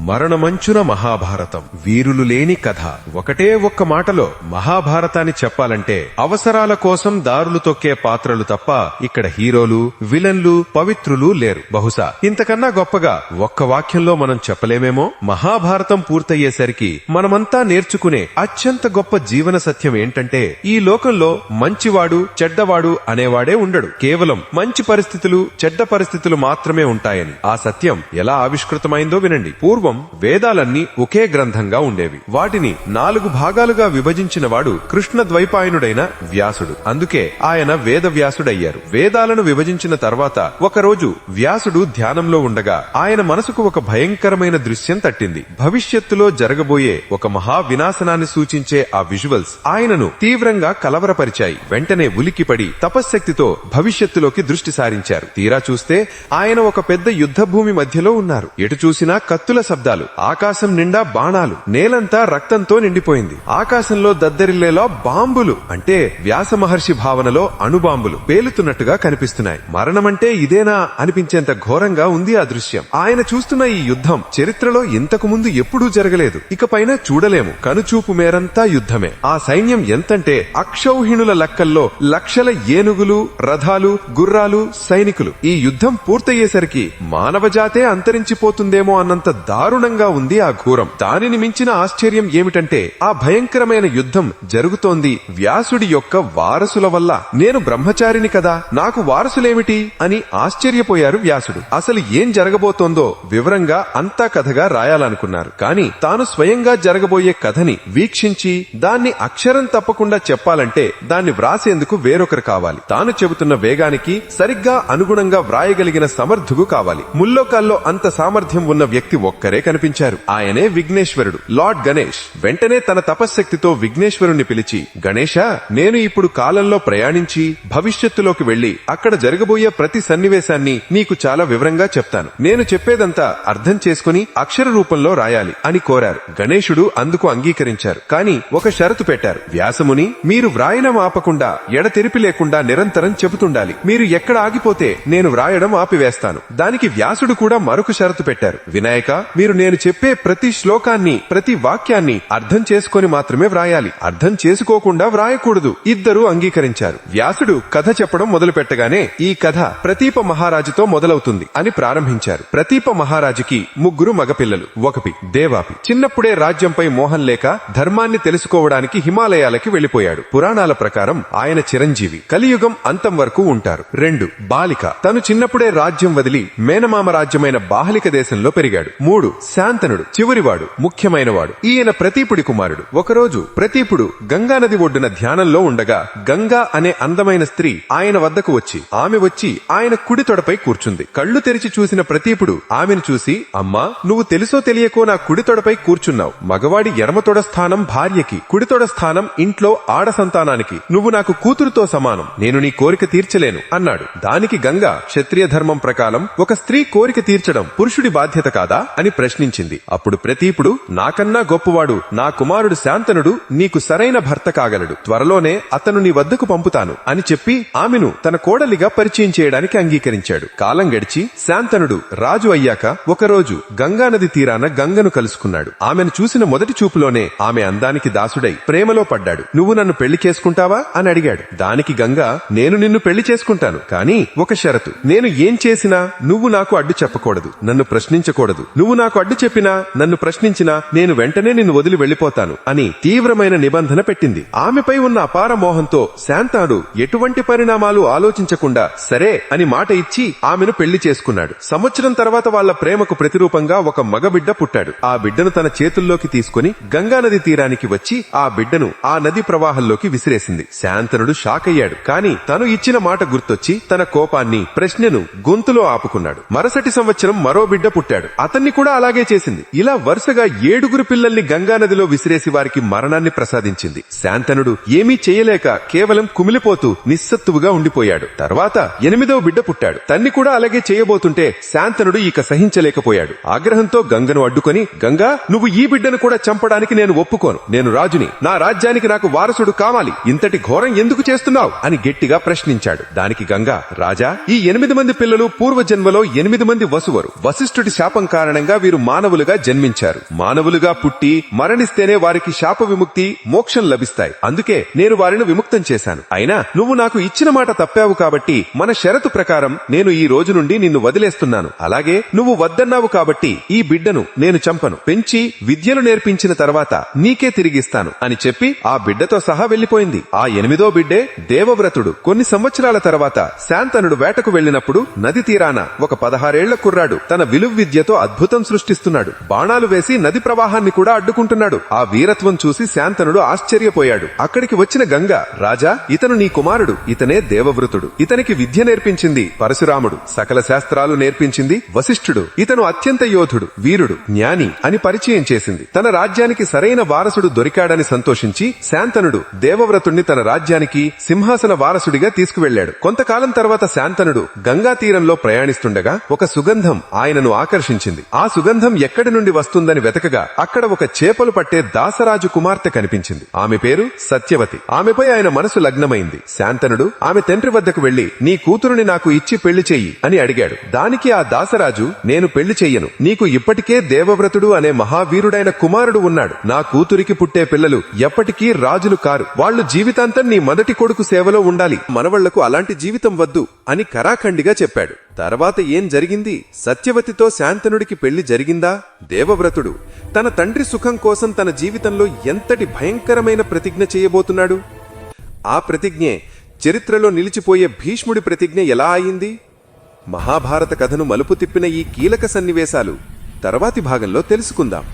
మరణమంచున మహాభారతం. వీరులు లేని కథ. ఒకటే ఒక్క మాటలో మహాభారతాన్ని చెప్పాలంటే అవసరాల కోసం దారులు తొక్కే పాత్రలు తప్ప ఇక్కడ హీరోలు విలన్లు పవిత్రులు లేరు. బహుశా ఇంతకన్నా గొప్పగా ఒక్క వాక్యంలో మనం చెప్పలేమేమో? మహాభారతం పూర్తయ్యేసరికి మనమంతా నేర్చుకునే అత్యంత గొప్ప జీవన సత్యం ఏంటంటే ఈ లోకంలో మంచివాడు చెడ్డవాడు అనేవాడే ఉండడు. కేవలం మంచి పరిస్థితులు చెడ్డ పరిస్థితులు మాత్రమే ఉంటాయని. ఆ సత్యం ఎలా ఆవిష్కృతమైందో వినండి. పూర్వం వేదాలన్నీ ఒకే గ్రంథంగా ఉండేవి. వాటిని నాలుగు భాగాలుగా విభజించిన వాడు కృష్ణ ద్వైపాయనుడైన వ్యాసుడు. అందుకే ఆయన వేద వ్యాసుడయ్యారు వేదాలను విభజించిన తర్వాత ఒకరోజు వ్యాసుడు ధ్యానంలో ఉండగా ఆయన మనసుకు ఒక భయంకరమైన దృశ్యం తట్టింది. భవిష్యత్తులో జరగబోయే ఒక మహా వినాశనాన్ని సూచించే ఆ విజువల్స్ ఆయనను తీవ్రంగా కలవరపరిచాయి. వెంటనే ఉలికిపడి తపశ్శక్తితో భవిష్యత్తులోకి దృష్టి సారించారు. తీరా చూస్తే ఆయన ఒక పెద్ద యుద్ధ భూమి మధ్యలో ఉన్నారు. ఎటు చూసినా కత్తుల శబ్దాలు ఆకాశం నిండా బాణాలు. నేలంతా రక్తంతో నిండిపోయింది. ఆకాశంలో దద్దరిల్లేలా బాంబులు. అంటే వ్యాస మహర్షి భావనలో అణుబాంబులు పేలుతున్నట్టుగా కనిపిస్తున్నాయి. మరణమంటే ఇదేనా అనిపించేంత ఘోరంగా ఉంది ఆ దృశ్యం. ఆయన చూస్తున్న ఈ యుద్ధం చరిత్రలో ఇంతకు ముందు ఎప్పుడూ జరగలేదు. ఇకపైన చూడలేము. కనుచూపు మేరంతా యుద్ధమే. ఆ సైన్యం ఎంతంటే అక్షౌహిణుల లెక్కల్లో లక్షల ఏనుగులు రథాలు గుర్రాలు సైనికులు. ఈ యుద్ధం పూర్తయ్యేసరికి మానవ జాతే అంతరించిపోతుందేమో అన్నంత దారుణంగా ఉంది ఆ ఘోరం. దానిని మించిన ఆశ్చర్యం ఏమిటంటే ఆ భయంకరమైన యుద్ధం జరుగుతోంది వ్యాసుడి యొక్క వారసుల వల్ల. నేను బ్రహ్మచారిని కదా నాకు వారసులేమిటి? అని ఆశ్చర్యపోయారు వ్యాసుడు. అసలు ఏం జరగబోతోందో వివరంగా అంతా కథగా రాయాలనుకున్నారు. కాని తాను స్వయంగా జరగబోయే కథని వీక్షించి దాన్ని అక్షరం తప్పకుండా చెప్పాలంటే దాన్ని వ్రాసేందుకు వేరొకరు కావాలి. తాను చెబుతున్న వేగానికి సరిగ్గా అనుగుణంగా వ్రాయగలిగిన సమర్థుగు కావాలి. ముల్లోకాల్లో అంత సామర్థ్యం ఉన్న వ్యక్తి ఒక్కరే కనిపించారు. ఆయనే విఘ్నేశ్వరుడు. లార్డ్ గణేష్. వెంటనే తన తపశ్శక్తితో విఘ్నేశ్వరుణ్ణి పిలిచి గణేష నేను ఇప్పుడు కాలంలో ప్రయాణించి భవిష్యత్తులోకి వెళ్ళి అక్కడ జరగబోయే ప్రతి సన్నివేశాన్ని నీకు చాలా వివరంగా చెప్తాను. నేను చెప్పేదంతా అర్థం చేసుకుని అక్షర రూపంలో రాయాలి అని కోరారు. గణేశుడు అందుకు అంగీకరించారు. కాని ఒక షరతు పెట్టారు. వ్యాసముని మీరు వ్రాయడం ఆపకుండా ఎడతెరిపి లేకుండా నిరంతరం చెబుతుండాలి. మీరు ఎక్కడ ఆగిపోతే నేను వ్రాయడం ఆపివేస్తాను. దానికి వ్యాసుడు కూడా మరొక షరతు పెట్టారు. వినాయక మీరు నేను చెప్పే ప్రతి శ్లోకాన్ని ప్రతి వాక్యాన్ని అర్థం చేసుకొని మాత్రమే వ్రాయాలి. అర్థం చేసుకోకుండా వ్రాయకూడదు. ఇద్దరూ అంగీకరించారు. వ్యాసుడు కథ చెప్పడం మొదలు పెట్టగానే ఈ కథ ప్రతీప మహారాజుతో మొదలవుతుంది అని ప్రారంభించారు. ప్రతీప మహారాజుకి ముగ్గురు మగపిల్లలు ఒకపి దేవాపి. చిన్నప్పుడే రాజ్యంపై మోహం లేక ధర్మాన్ని తెలుసుకోవడానికి హిమాలయాలకి వెళ్ళిపోయాడు పురాణాల ప్రకారం ఆయన చిరంజీవి. కలియుగం అంతం వరకు ఉంటారు. రెండు బాలిక. తను చిన్నప్పుడే రాజ్యం వదిలి మేనమామ రాజ్యమైన బాహలిక దేశంలో పెరిగాడు. మూడు శాంతనుడు చివరివాడు ముఖ్యమైనవాడు. ఈయన ప్రతీపుడి కుమారుడు. ఒకరోజు ప్రతీపుడు గంగానది ఒడ్డున ధ్యానంలో ఉండగా గంగా అనే అందమైన స్త్రీ ఆయన వద్దకు వచ్చి ఆమె వచ్చి ఆయన కుడి తొడపై కూర్చుంది. కళ్ళు తెరిచి చూసిన ప్రతీపుడు ఆమెను చూసి అమ్మా నువ్వు తెలుసో తెలియకో నా కుడి తొడపై కూర్చున్నావు. మగవాడి ఎడమ తొడ స్థానం భార్యకి కుడి తొడ స్థానం ఇంట్లో ఆడ సంతానానికి. నువ్వు నాకు కూతురుతో సమానం. నేను నీ కోరిక తీర్చలేను అన్నాడు. దానికి గంగా క్షత్రియ ధర్మం ప్రకారం ఒక స్త్రీ కోరిక తీర్చడం పురుషుడి బాధ్యత కాదా అని ప్రశ్నించింది. అప్పుడు ప్రతీపుడు నాకన్నా గొప్పవాడు నా కుమారుడు శాంతనుడు నీకు సరైన భర్త కాగలడు. త్వరలోనే అతను నీ వద్దకు పంపుతాను అని చెప్పి ఆమెను తన కోడలిగా పరిచయం చేయడానికి అంగీకరించాడు. కాలం గడిచి శాంతనుడు రాజు అయ్యాక ఒకరోజు గంగానది తీరాన గంగను కలుసుకున్నాడు. ఆమెను చూసిన మొదటి చూపులోనే ఆమె అందానికి దాసుడై ప్రేమలో పడ్డాడు. నువ్వు నన్ను పెళ్ళి చేసుకుంటావా? అని అడిగాడు. దానికి గంగా నేను నిన్ను పెళ్ళి చేసుకుంటాను. కానీ ఒక షరతు. నేను ఏం చేసినా నువ్వు నాకు అడ్డు చెప్పకూడదు. నన్ను ప్రశ్నించకూడదు. నువ్వు నాకు అడ్డు చెప్పినా నన్ను ప్రశ్నించినా నేను వెంటనే నిన్ను వదిలి వెళ్ళిపోతాను అని తీవ్రమైన నిబంధన పెట్టింది. ఆమెపై ఉన్న అపార మోహంతో శాంతాడు ఎటువంటి పరిణామాలు ఆలోచించకుండా సరే అని మాట ఇచ్చి ఆమెను పెళ్ళి చేసుకున్నాడు. సంవత్సరం తర్వాత వాళ్ళ ప్రేమకు ప్రతిరూపంగా ఒక మగబిడ్డ పుట్టాడు. ఆ బిడ్డను తన చేతుల్లోకి తీసుకుని గంగానది తీరానికి వచ్చి ఆ బిడ్డను ఆ నది ప్రవాహంలోకి విసిరేసింది. శాంతనుడు షాక్ అయ్యాడు. కాని తను ఇచ్చిన మాట గుర్తొచ్చి తన కోపాన్ని ప్రశ్నను గొంతులో ఆపుకున్నాడు. మరుసటి సంవత్సరం మరో బిడ్డ పుట్టాడు. అతన్ని కూడా అలాగే చేసింది. ఇలా వరుసగా ఏడుగురు పిల్లల్ని గంగానదిలో విసిరేసి వారికి మరణాన్ని ప్రసాదించింది. శాంతనుడు ఏమీ చేయలేక కేవలం కుమిలిపోతూ నిస్సత్తువుగా ఉండిపోయాడు. తర్వాత ఎనిమిదవ బిడ్డ పుట్టాడు. తన్ని కూడా అలాగే చేయబోతుంటే శాంతనుడు ఇక సహించలేకపోయాడు. ఆగ్రహంతో గంగను అడ్డుకొని గంగా నువ్వు ఈ బిడ్డను కూడా చంపడానికి నేను ఒప్పుకోను. నేను రాజుని. నా రాజ్యానికి నాకు వారసుడు కావాలి. ఇంతటి ఘోరం ఎందుకు చేస్తున్నావు? అని గట్టిగా ప్రశ్నించాడు. దానికి గంగా రాజా ఈ ఎనిమిది మంది పిల్లలు పూర్వజన్మలో ఎనిమిది మంది వసువరు. వశిష్ఠుడి శాపం కారణంగా వీరు వీరు మానవులుగా జన్మించారు. మానవులుగా పుట్టి మరణిస్తేనే వారికి శాప విముక్తి మోక్షం లభిస్తాయి. అందుకే నేను వారిని విముక్తం చేశాను. అయినా నువ్వు నాకు ఇచ్చిన మాట తప్పావు కాబట్టి మన షరతు ప్రకారం నేను ఈ రోజు నుండి నిన్ను వదిలేస్తున్నాను. అలాగే నువ్వు వద్దన్నావు కాబట్టి ఈ బిడ్డను నేను చంపను. పెంచి విద్యలు నేర్పించిన తర్వాత నీకే తిరిగిస్తాను అని చెప్పి ఆ బిడ్డతో సహా వెళ్ళిపోయింది ఆ ఎనిమిదో బిడ్డే దేవవ్రతుడు. కొన్ని సంవత్సరాల తర్వాత శాంతనుడు వేటకు వెళ్ళినప్పుడు నది తీరాన ఒక పదహారేళ్ళ కుర్రాడు తన విలువ విద్యతో అద్భుతం సృష్టిస్తున్నాడు. బాణాలు వేసి నది ప్రవాహాన్ని కూడా అడ్డుకుంటున్నాడు. ఆ వీరత్వం చూసి శాంతనుడు ఆశ్చర్యపోయాడు. అక్కడికి వచ్చిన గంగ రాజా ఇతను నీ కుమారుడు. ఇతనే దేవవృతుడు. ఇతనికి విద్య నేర్పించింది పరశురాముడు. సకల శాస్త్రాలు నేర్పించింది వశిష్ఠుడు. ఇతను అత్యంత యోధుడు వీరుడు జ్ఞాని అని పరిచయం చేసింది. తన రాజ్యానికి సరైన వారసుడు దొరికాడని సంతోషించి శాంతనుడు దేవవ్రతుణ్ణి తన రాజ్యానికి సింహాసన వారసుడిగా తీసుకువెళ్ళాడు కొంతకాలం తర్వాత శాంతనుడు గంగా తీరంలో ప్రయాణిస్తుండగా ఒక సుగంధం ఆయనను ఆకర్షించింది. ఆ సుగంధం ఎక్కడి నుండి వస్తుందని వెతకగా అక్కడ ఒక చేపలు పట్టే దాసరాజు కుమార్తె కనిపించింది. ఆమె పేరు సత్యవతి. ఆమెపై ఆయన మనసు లగ్నమైంది. శాంతనుడు ఆమె తండ్రి వద్దకు వెళ్ళి నీ కూతురుని నాకు ఇచ్చి పెళ్ళి చెయ్యి అని అడిగాడు. దానికి ఆ దాసరాజు నేను పెళ్ళి చెయ్యను. నీకు ఇప్పటికే దేవవ్రతుడు అనే మహావీరుడైన కుమారుడు ఉన్నాడు. నా కూతురికి పుట్టే పిల్లలు ఎప్పటికీ రాజులు కారు. వాళ్ళు జీవితాంతం నీ మొదటి కొడుకు సేవలో ఉండాలి. మనవళ్ళకు అలాంటి జీవితం వద్దు అని కరాఖండిగా చెప్పాడు. తర్వాత ఏం జరిగింది? సత్యవతితో శాంతనుడికి పెళ్ళి జరిగిందా? దేవవ్రతుడు తన తండ్రి సుఖం కోసం తన జీవితంలో ఎంతటి భయంకరమైన ప్రతిజ్ఞ చేయబోతున్నాడు? ఆ ప్రతిజ్ఞే చరిత్రలో నిలిచిపోయే భీష్ముడి ప్రతిజ్ఞ ఎలా అయింది? మహాభారత కథను మలుపు తిప్పిన ఈ కీలక సన్నివేశాలు తర్వాతి భాగంలో తెలుసుకుందాం.